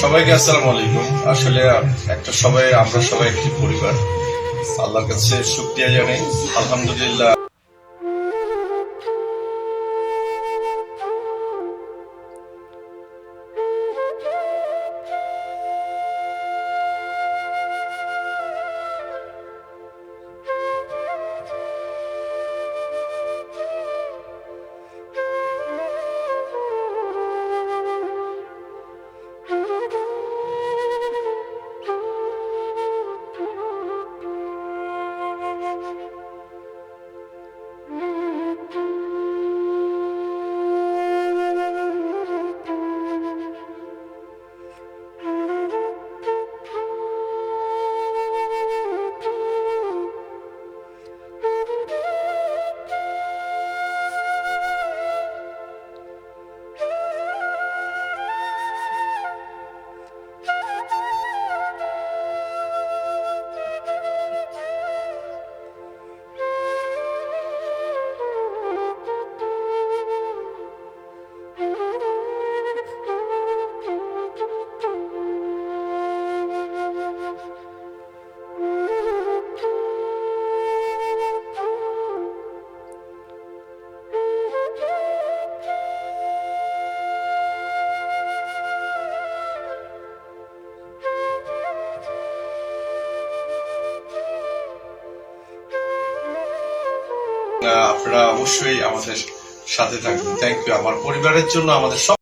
সবাইকে আসসালামু আলাইকুম। আসলে একটা সবাই আমরা সবাই একটি পরিবার। আল্লাহর কাছে শুক্রিয়া জানাই। আলহামদুলিল্লাহ। আপনারা অবশ্যই আমাদের সাথে থাকবেন। থ্যাংক ইউ আমার পরিবারের জন্য আমাদের সব